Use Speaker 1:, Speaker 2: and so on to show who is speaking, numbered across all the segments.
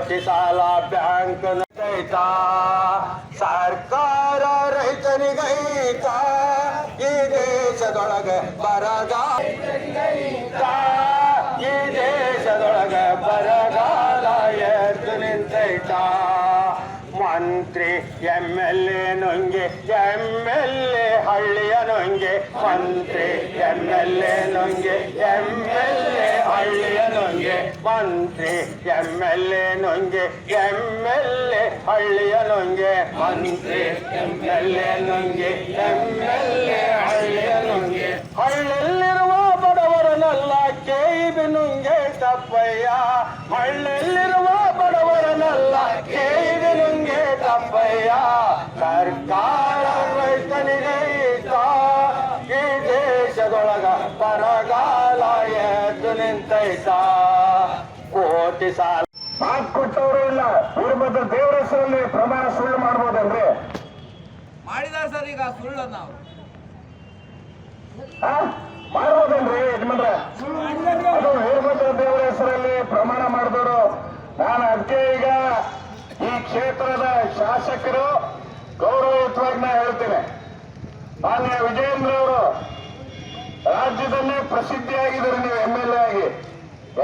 Speaker 1: ಕೋಟಿ ಸಾಲ ಬ್ಯಾಂಕ್ ರೈತ ಸರ್ಕಾರ ಮಂತ್ರಿ M L A ನುಂಗೆ M L A ಹಳ್ಳಿಯ ನುಂಗೆ ಮಂತ್ರಿ M L A ನುಂಗೆ M L A ಹಳ್ಳಿಯ ನುಂಗೆ ಮಂತ್ರಿ M L A ನುಂಗೆ M L A ಹಳ್ಳಿಯ ನುಂಗೆ ಮಂತ್ರಿ M L A ನುಂಗೆ M L A ಹಳ್ಳಿಯ ನುಂಗೆ ಹಳ್ಳಿಯಲ್ಲಿರುವ ಬಡವರನ್ನೆಲ್ಲ ಕೇಬಿ ನುಂಗೆ ತಪ್ಪಯ್ಯ ಹಳ್ಳಿಯಲ್ಲಿರುವ ಎದ್ದು ನಿಂತೈತ ಕೋಟಿ ಸಾಲ.
Speaker 2: ಮಾತು ಕೊಟ್ಟವರು ಇಲ್ಲ. ವೀರಭದ್ರ ದೇವರ ಹೆಸರಲ್ಲಿ ಪ್ರಮಾಣ ಸುಳ್ಳು ಮಾಡ್ಬೋದಲ್ರಿ
Speaker 3: ಮಾಡಿದಾರೆ ಸರ್ ಈಗ ಸುಳ್ಳು ನಾವು.
Speaker 2: ಆ? ಮಾಡ್ಬೋದಲ್ರಿ ಯಜಮಾನ್ರೆ? ಅದು ವೀರಭದ್ರ ದೇವರ ಹೆಸರಲ್ಲಿ ಪ್ರಮಾಣ ಮಾಡಿದವರು ನಾನು ಅದಕ್ಕೆ ಈಗ ಈ ಕ್ಷೇತ್ರದ ಶಾಸಕರು ಗೌರವಯುತವಾಗಿ ನಾ ಹೇಳ್ತೇನೆ. ಮಾನ್ಯ ವಿಜಯೇಂದ್ರ ಅವರು ರಾಜ್ಯದಲ್ಲೇ ಪ್ರಸಿದ್ಧಿಯಾಗಿದ್ದೀರಿ ನೀವು ಎಂ ಎಲ್ ಎ ಆಗಿ.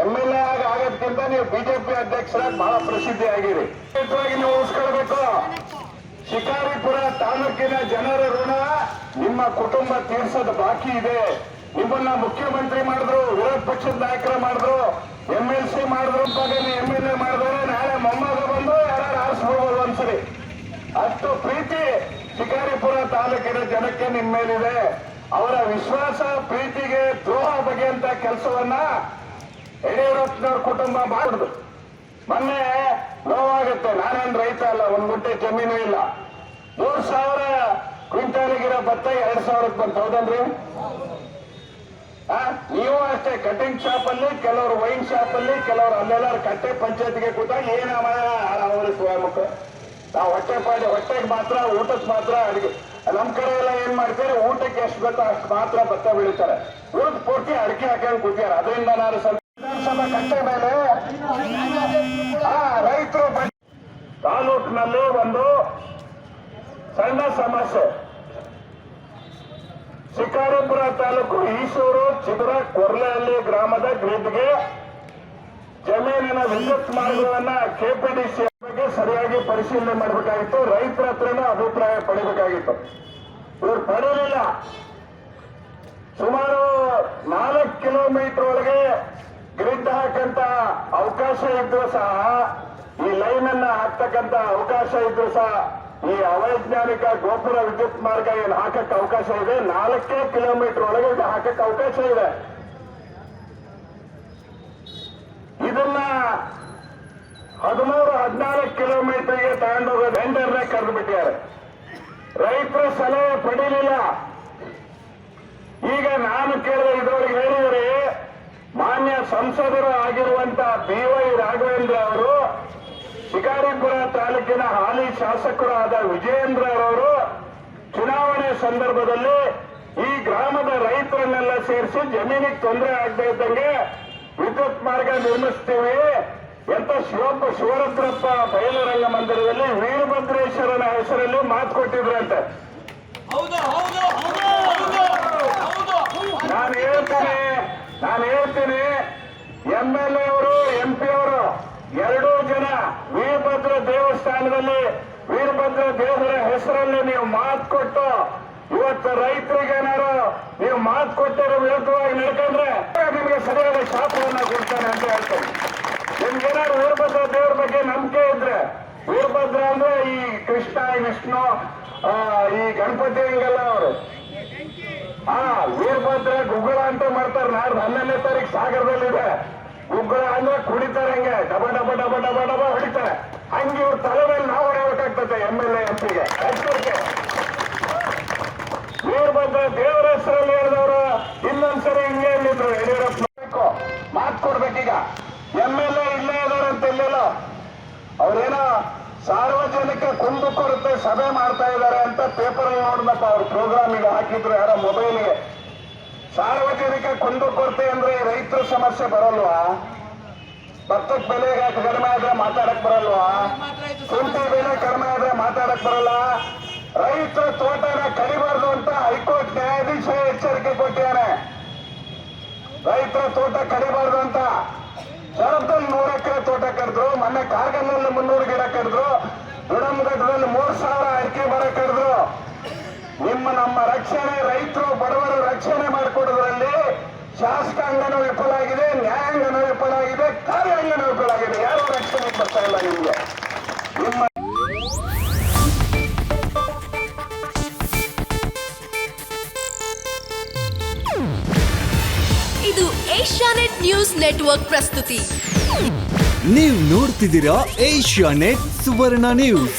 Speaker 2: ಎಂ ಎಲ್ ಎ ಆಗಿ ಆಗೋದ್ಕಿಂತ ನೀವು ಬಿಜೆಪಿ ಅಧ್ಯಕ್ಷರಾಗಿ ಬಹಳ ಪ್ರಸಿದ್ಧಿ ಆಗಿರಿ ನೀವು ಉಳಿಸ್ಕೊಳ್ಬೇಕು. ಶಿಕಾರಿಪುರ ತಾಲೂಕಿನ ಜನರ ಋಣ ನಿಮ್ಮ ಕುಟುಂಬ ತೀರ್ಸೋದು ಬಾಕಿ ಇದೆ. ನಿಮ್ಮನ್ನ ಮುಖ್ಯಮಂತ್ರಿ ಮಾಡಿದ್ರು, ವಿರೋಧ ಪಕ್ಷದ ನಾಯಕರ ಮಾಡಿದ್ರು ಎಂ ಎಲ್ ಸಿ ಮಾಡಿದ್ರು ಎಂ ಎಲ್ ಎ ಮಾಡಿದ್ರೆ, ನಾಳೆ ಮೊಮ್ಮಗ ಬಂದು ಯಾರು ಆರಿಸ್ಬೋದು ಒಂದ್ಸರಿ. ಅಷ್ಟು ಪ್ರೀತಿ ಶಿಕಾರಿಪುರ ತಾಲೂಕಿನ ಜನಕ್ಕೆ ನಿಮ್ಮ ಮೇಲಿದೆ. ಅವರ ವಿಶ್ವಾಸ, ಪ್ರೀತಿಗೆ ದ್ರೋಹ ಬಗೆಯಂತ ಕೆಲಸವನ್ನ ಯಡಿಯೂರಪ್ಪನವ್ರ ಕುಟುಂಬ ಮಾಡುದು ಮೊನ್ನೆ ನೋವಾಗುತ್ತೆ. ನಾನೇನ್ ರೈತ ಅಲ್ಲ, ಒಂದ್ ಗುಂಟೆ ಜಮೀನು ಇಲ್ಲ. ಮೂರ್ ಸಾವಿರ ಕ್ವಿಂಟಾಲಿಗಿರೋ ಭತ್ತ ಎರಡ್ ಸಾವಿರಕ್ಕೆ ಬಂತು. ಹೌದಲ್ರಿ? ನೀವು ಅಷ್ಟೇ ಕಟಿಂಗ್ ಶಾಪ್ ಅಲ್ಲಿ, ಕೆಲವರು ವೈನ್ ಶಾಪ್ ಅಲ್ಲಿ, ಕೆಲವರು ಅಲ್ಲೆಲ್ಲರೂ ಕಟ್ಟೆ ಪಂಚಾಯತ್ಗೆ ಕೂತಾಗ ಏನ ಅವರು ಸ್ವಯಂಕ ನಾವು ಹೊಟ್ಟೆ ಪಾಡಿ, ಹೊಟ್ಟೆಗೆ ಮಾತ್ರ ಊಟಕ್ಕೆ ಮಾತ್ರ, ಅಡಿಗೆ. ನಮ್ ಕಡೆ ಎಲ್ಲ ಏನ್ ಮಾಡ್ತಾರೆ, ಊಟಕ್ಕೆ ಎಷ್ಟು ಬೇಕೋ ಅಷ್ಟು ಮಾತ್ರ ಭತ್ತ ಬೆಳೀತಾರೆ. ಊಟದ ಪೂರ್ತಿ ಅಡಿಕೆ ಹಾಕೊಂಡು ಕೂತಿದ್ದಾರೆ. ಅದರಿಂದ ನಾನು ಸ್ವಲ್ಪ ವಿಧಾನಸಭಾ ಕಟ್ಟೆ ಮೇಲೆ ರೈತರು ತಾಲೂಕಿನಲ್ಲಿ ಒಂದು ಸಣ್ಣ ಸಮಸ್ಯೆ. ಶಿಕಾರಿಪುರ ತಾಲೂಕು ಈಶೂರು, ಚಿಗುರ, ಕೊರ್ಲಹಳ್ಳಿ ಗ್ರಾಮದ ಗ್ರಿಡ್ಗೆ ಜಮೀನಿನ ವಿದ್ಯುತ್ ಮಾರ್ಗವನ್ನ ಕೆಪಿಡಿಸಿ ಬಗ್ಗೆ ಸರಿಯಾಗಿ ಪರಿಶೀಲನೆ ಮಾಡಬೇಕಾಗಿತ್ತು. ರೈತರ ಹತ್ರನೂ ಅಭಿಪ್ರಾಯ ಪಡಿಬೇಕಾಗಿತ್ತು. ಇವರು ಪಡೆಯಲಿಲ್ಲ ಸುಮಾರು ನಾಲ್ಕು ಕಿಲೋಮೀಟರ್ ಒಳಗೆ ಗ್ರಿಡ್ ಹಾಕಂತ ಅವಕಾಶ ಇದ್ರು ಸಹ, ಈ ಲೈನ್ ಅನ್ನ ಹಾಕ್ತಕ್ಕಂತ ಅವಕಾಶ ಇದ್ರು ಸಹ, ಈ ಅವೈಜ್ಞಾನಿಕ ಗೋಪುರ ವಿದ್ಯುತ್ ಮಾರ್ಗ ಏನು ಹಾಕಕ್ ಅವಕಾಶ ಇದೆ? ನಾಲ್ಕೇ ಕಿಲೋಮೀಟರ್ ಒಳಗೆ ಇದು ಹಾಕಕ್ ಅವಕಾಶ ಇದೆ. ಇದನ್ನ ಹದಿಮೂರು ಈಗ ನಾನು ಕೇಳಿದ ಇದ್ರೊಳಗೆ ಹೇಳಿದರೆ, ಮಾನ್ಯ ಸಂಸದರು ಆಗಿರುವಂತಹ ಬಿ ವೈ ರಾಘವೇಂದ್ರ ಅವರು, ಶಿಕಾರಿಪುರ ತಾಲೂಕಿನ ಹಾಲಿ ಶಾಸಕರಾದ ವಿಜಯೇಂದ್ರ ಅವರು ಚುನಾವಣೆ ಸಂದರ್ಭದಲ್ಲಿ ಈ ಗ್ರಾಮದ ರೈತರನ್ನೆಲ್ಲ ಸೇರಿಸಿ ಜಮೀನಿಗೆ ತೊಂದರೆ ಆಗದೆ ಇದ್ದಂಗೆ ವಿದ್ಯುತ್ ಮಾರ್ಗ ನಿರ್ಮಿಸ್ತೀವಿ. ಎಂತ ಶಿವಪ್ಪ ಶಿವರುದ್ರಪ್ಪ ಬಯಲುರಂಗ ಮಂದಿರದಲ್ಲಿ ವೀರಭದ್ರೇಶ್ವರನ ಹೆಸರಲ್ಲಿ ಮಾತು ಕೊಟ್ಟಿದ್ರಂತೆ. ನಾನು ಹೇಳ್ತೀನಿ ಎಂ ಎಲ್ ಎ ಅವರು ಎಂ ಪಿ ಅವರು ಎರಡೂ ಜನ ವೀರಭದ್ರ ದೇವಸ್ಥಾನದಲ್ಲಿ, ವೀರಭದ್ರ ದೇವರ ಹೆಸರಲ್ಲಿ ನೀವು ಮಾತು ಕೊಟ್ಟು, ಇವತ್ತು ರೈತರಿಗೇನಾರು ನೀವು ಮಾತು ಕೊಟ್ಟಿರೋ ವಿರುದ್ಧವಾಗಿ ನಡ್ಕೊಂಡ್ರೆ, ನಿಮಗೆ ಸರಿಯಾದ ಶಾಪವನ್ನು ಕೊಡ್ತಾನೆ ಅಂತ ಹೇಳ್ತೇನೆ. ನಿಮ್ಗೇನಾದ್ರು ವೀರಭದ್ರ ದೇವರ ಬಗ್ಗೆ ನಂಬಿಕೆ ಇದ್ರೆ, ವೀರಭದ್ರ ಅಂದ್ರೆ ಈ ಕೃಷ್ಣ, ವಿಷ್ಣು ಈ ಗಣಪತಿ ಹಿಂಗೆಲ್ಲ ಅವರು ಹಾ ವೀರಭದ್ರ ಗುಗ್ಗಳ ನಾಡ್ದು ಹನ್ನೊಂದನೇ ತಾರೀಕು ಸಾಗರದಲ್ಲಿದೆ. ಉಗ್ರ ಅಂದ್ರೆ ಕುಡಿತಾರೆ ಹಂಗೆ. ಡಬ ಡಬ ಡಬ ಡಬ ಡಬ ಹೊಡಿತಾರೆ. ಹಂಗೆ ಇವ್ರ ತಲೆ ಮೇಲೆ ನಾವು ಹೊಡೆಯಬೇಕಾಗ್ತದೆ ಎಂ ಎಲ್ ಎಂ ಪಿಗೆ ಬಂದ್ರೆ ದೇವರ ಹೆಸರಲ್ಲಿ ಹೇಳಿದವರು, ಇನ್ನೊಂದ್ಸರಿ ಹಿಂಗೆ ಹೇಳಿದ್ರು, ಯಡಿಯೂರಪ್ಪ ಮಾತು ಕೊಡ್ಬೇಕೀಗ. ಎಂ ಎಲ್ ಎ ಇಲ್ಲೇ ಇದಾರೆ ಅಂತ ಇಲ್ಲಿಲ್ಲ. ಅವ್ರೇನೋ ಸಾರ್ವಜನಿಕ ಕುಂದು ಕೊರತೆ ಸಭೆ ಮಾಡ್ತಾ ಇದ್ದಾರೆ ಅಂತ ಪೇಪರ್ ನೋಡಿದಪ್ಪ ಅವ್ರ. ಪ್ರೋಗ್ರಾಮಿಗೆ ಹಾಕಿದ್ರು ಯಾರೋ ಮೊಬೈಲ್ಗೆ. ಸಾರ್ವಜನಿಕ ಕುಂದು ಕೊರತೆ ಅಂದ್ರೆ ರೈತರ ಸಮಸ್ಯೆ ಬರಲ್ವಾ? ಭತ್ತಕ್ಕೆ ಬೆಲೆ ಕಡಿಮೆ ಆದ್ರೆ ಮಾತಾಡಕ್ ಬರಲ್ವಾ? ಕುಂಟಿ ಬೆಲೆ ಕಡಿಮೆ ಆದ್ರೆ ಮಾತಾಡಕ್ ಬರಲ್ಲ. ರೈತರ ತೋಟನ ಕಡಿಬಾರ್ದು ಅಂತ ಹೈಕೋರ್ಟ್ ನ್ಯಾಯಾಧೀಶ ಎಚ್ಚರಿಕೆ ಕೊಟ್ಟಿದ್ದಾನೆ. ರೈತರ ತೋಟ ಕಡಿಬಾರ್ದು ಅಂತ. ಶರದಲ್ಲಿ ನೂರ ಎಕರೆ ತೋಟ ಕಡಿದ್ರು, ಮೊನ್ನೆ ಕಾರ್ಗಲ್ನಲ್ಲಿ ಮುನ್ನೂರು ಗಿಡ ಕಡಿದ್ರು ದುಡಮಘಟ್ಟದಲ್ಲಿ ಮೂರ್ ಸಾವಿರ ಅಡಿಕೆ ಮರ ಕಡಿದ್ರು. ನಿಮ್ಮ ನಮ್ಮ ರಕ್ಷಣೆ ಮಾಡಿಕೊಡೋದ್ರಲ್ಲಿ ಶಾಸಕಾಂಗನೂ ವಿಫಲ ಆಗಿದೆ ನ್ಯಾಯಾಂಗನೂ ವಿಫಲ ಆಗಿದೆ ಕಾರ್ಯಾಂಗನೂ ವಿಫಲ ಆಗಿದೆ ಯಾರು ರಕ್ಷಣೆ ಬರ್ತಾ ಇಲ್ಲ ನಿಮ್ಗೆ? ನಿಮ್ಮ
Speaker 4: ಇದು ಏಷ್ಯಾನೆಟ್ ನ್ಯೂಸ್ ನೆಟ್ವರ್ಕ್ ಪ್ರಸ್ತುತಿ.
Speaker 5: ನೀವು ನೋಡ್ತಿದ್ದೀರಾ ಏಷ್ಯಾನೆಟ್ ಸುವರ್ಣ ನ್ಯೂಸ್.